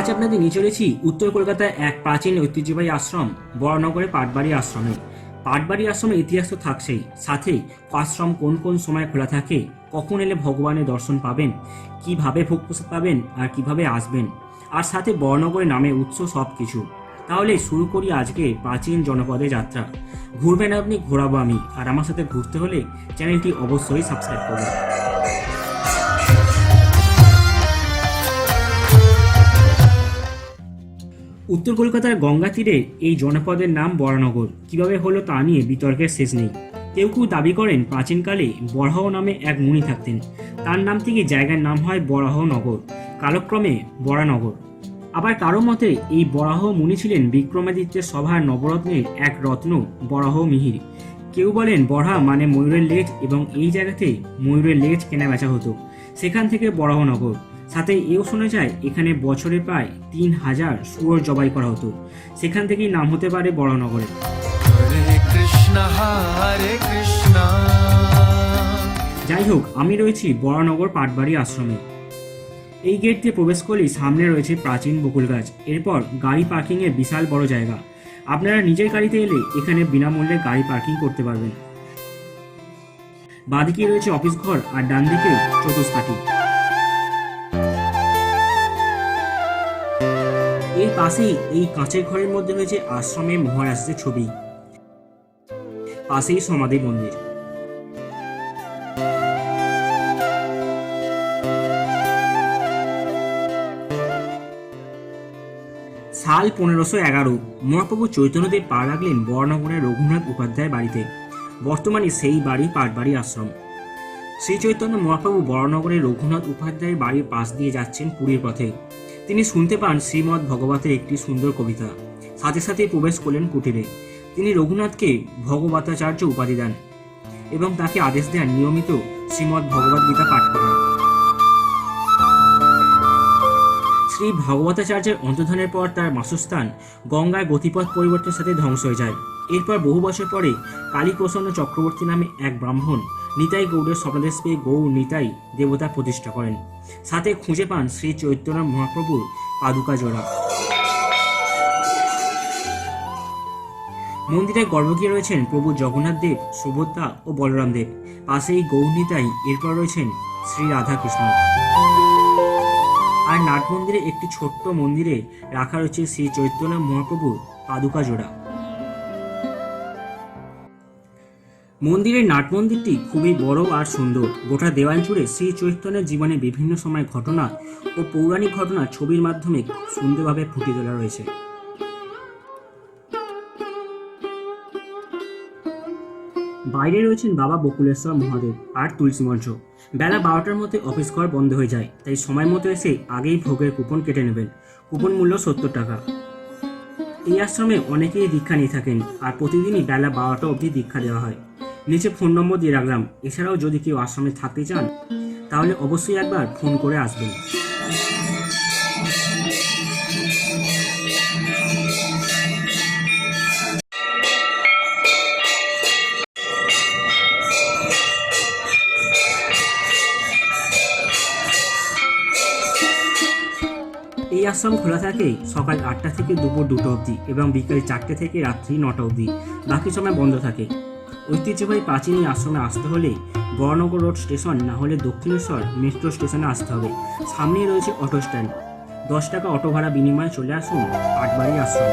আজ আপনাদের নিয়ে চলেছি উত্তর কলকাতায় এক প্রাচীন ঐতিহ্যবাহী আশ্রম বড়নগরে পাটবাড়ি আশ্রমে। পাটবাড়ি আশ্রমের ইতিহাস তো থাকছেই। সাথে আশ্রম কোন কোন সময় খোলা থাকে, কখন এলে ভগবানের দর্শন পাবেন, কীভাবে ভোগ প্রসাদ পাবেন আর কীভাবে আসবেন, আর সাথে বড়নগরের নামে উৎস সব কিছু তাহলে শুরু করি আজকে প্রাচীন জনপদে যাত্রা। ঘুরবেন আপনি, ঘোরাবো আমি। আর আমার সাথে ঘুরতে হলে চ্যানেলটি অবশ্যই সাবস্ক্রাইব করবেন। উত্তর কলকাতার গঙ্গা তীরে এই জনপদের নাম বরানগর। কীভাবে হলো তা নিয়ে বিতর্কের শেষ নেই। কেউ কেউ দাবি করেন প্রাচীনকালে বরাহ নামে এক মুনি থাকতেন। তার নাম থেকে জায়গার নাম হয় বরাহনগর। কালক্রমে বরানগর। আবার কারও মতে, এই বরাহ মুনি ছিলেন বিক্রমাদিত্যের সভার নবরত্নের এক রত্ন, বরাহ মিহির। কেউ বলেন বরাহ মানে ময়ূরের লেজ এবং এই জায়গাতে ময়ূরের লেজ কেনা বেচা হতো। সেখান থেকে বরাহনগর। সাথে এও শোনা যায় এখানে বছরে প্রায় তিন হাজার শুয়োর জবাই করা হতো। সেখান থেকেই নাম হতে পারে বড়নগরে। যাই হোক আমি রয়েছি বড়নগর পাটবাড়ি আশ্রমে। এই গেট দিয়ে প্রবেশ করলেই সামনে রয়েছে প্রাচীন বকুল গাছ। এরপর গাড়ি পার্কিংয়ের বিশাল বড় জায়গা। আপনারা নিজের গাড়িতে এলে এখানে বিনামূল্যে গাড়ি পার্কিং করতে পারবেন। বাঁদিকে রয়েছে অফিস ঘর আর ডান দিকে চতুষ্পাটি এর পাশেই এই কাঁচের ঘরের মধ্যে রয়েছে আশ্রমে মহারাজের ছবি। পাশেই সমাধি মন্দির। সাল পনেরোশো এগারো, মহাপ্রভু চৈতন্যদেব পা রাখলেন বর্ণগণের রঘুনাথ উপাধ্যায় বাড়িতে। বর্তমানে সেই বাড়ি পাটবাড়ি আশ্রম। শ্রী চৈতন্য মহাপ্রভু বড়নগরের রঘুনাথ উপাধ্যায়ের বাড়ির পাশ দিয়ে যাচ্ছেন পুরীর পথে। তিনি শুনতে পান শ্রীমৎ ভগবতের একটি সুন্দর কবিতা। সাথে সাথে প্রবেশ করলেন কুটিরে। তিনি রঘুনাথকে ভগবতাচার্য উপাধি দেন এবং তাকে আদেশ দেন নিয়মিত শ্রীমৎ ভগবদ গীতা পাঠ করার শ্রী ভগবতাচার্যের অন্তর্ধানের পর তার বাসস্থান গঙ্গায় গতিপথ পরিবর্তনের সাথে ধ্বংস হয়ে যায়। এরপর বহু বছর পরে কালীপ্রসন্ন চক্রবর্তী নামে এক ব্রাহ্মণ নিতাই গৌড়ের স্বপ্নদেশ পেয়ে গৌর নিতাই দেবতা প্রতিষ্ঠা করেন। সাথে খুঁজে পান শ্রী চৈতন্য মহাপ্রভুর পাদুকা জোড়া। মন্দিরের গর্ভগৃহে রয়েছেন প্রভু জগন্নাথ দেব, সুভদ্রা ও বলরাম দেব। পাশেই গৌরনীতাই এরপর রয়েছেন শ্রী রাধাকৃষ্ণ। আর নাট মন্দিরে একটি ছোট্ট মন্দিরে রাখা রয়েছে শ্রী চৈতন্য মহাপ্রভুর পাদুকা জোড়া। মন্দিরের নাট মন্দিরটি খুবই বড় আর সুন্দর। গোটা দেওয়াল জুড়ে শ্রী চৈতন্যের জীবনে বিভিন্ন সময় ঘটনা ও পৌরাণিক ঘটনা ছবির মাধ্যমে সুন্দরভাবে ফুটিয়ে তোলা রয়েছে। বাইরে রয়েছেন বাবা বকুলেশ্বর মহাদেব আর তুলসী মঞ্চ বেলা বারোটার মধ্যে অফিস ঘর বন্ধ হয়ে যায়, তাই সময় মতো এসে আগেই ভোগের কুপন কেটে নেবেন। কুপন মূল্য সত্তর টাকা। এই আশ্রমে অনেকেই দীক্ষা নিয়ে থাকেন, আর প্রতিদিনই বেলা বারোটা অবধি দীক্ষা দেওয়া হয়। নিচে ফোন নম্বর দিয়ে রাখলাম। এছাড়াও যদি কেউ আশ্রমে থাকতে চান, তাহলে অবশ্যই একবার ফোন করে আসবেন। এই আশ্রম খোলা থাকে সকাল আটটা থেকে দুপুর দুটো অবধি এবং বিকেল চারটে থেকে রাত্রি নটা অবধি। বাকি সময় বন্ধ থাকে। ঐতিহ্যবাহী প্রাচীন আশ্রমে আসতে হলে বড়নগর রোড স্টেশন, না হলে দক্ষিণেশ্বর মেট্রো স্টেশনে আসতে হবে। সামনেই রয়েছে অটো স্ট্যান্ড। দশ টাকা অটো ভাড়া বিনিময়ে চলে আসুন আটবাড়ি আশ্রম।